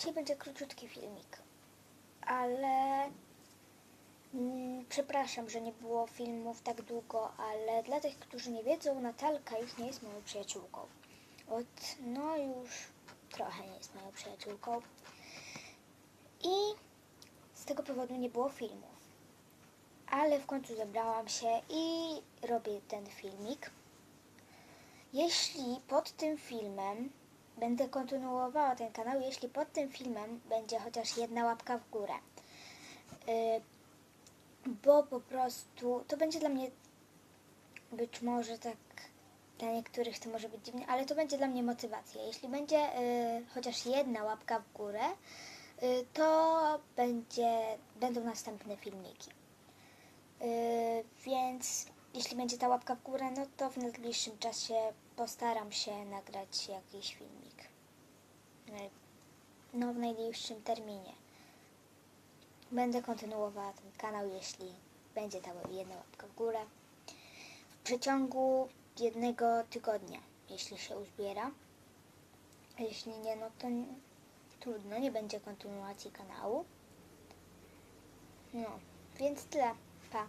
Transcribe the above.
Dzisiaj będzie króciutki filmik, ale mm, przepraszam, że nie było filmów tak długo, ale dla tych, którzy nie wiedzą, Natalka już nie jest moją przyjaciółką. Od, no już trochę nie jest moją przyjaciółką. I z tego powodu nie było filmów. Ale w końcu zebrałam się i robię ten filmik. Jeśli pod tym filmem będę kontynuowała ten kanał, jeśli pod tym filmem będzie chociaż jedna łapka w górę. Yy, bo po prostu to będzie dla mnie być może tak dla niektórych to może być dziwne, ale to będzie dla mnie motywacja. Jeśli będzie yy, chociaż jedna łapka w górę, yy, to będzie, będą następne filmiki. Więc jeśli będzie ta łapka w górę, no to w najbliższym czasie postaram się nagrać jakiś filmik. No, w najbliższym terminie. Będę kontynuowała ten kanał, jeśli będzie ta jedna łapka w górę. W przeciągu jednego tygodnia, jeśli się uzbiera. A jeśli nie, no to n- trudno, nie będzie kontynuacji kanału. No, więc tyle. Pa.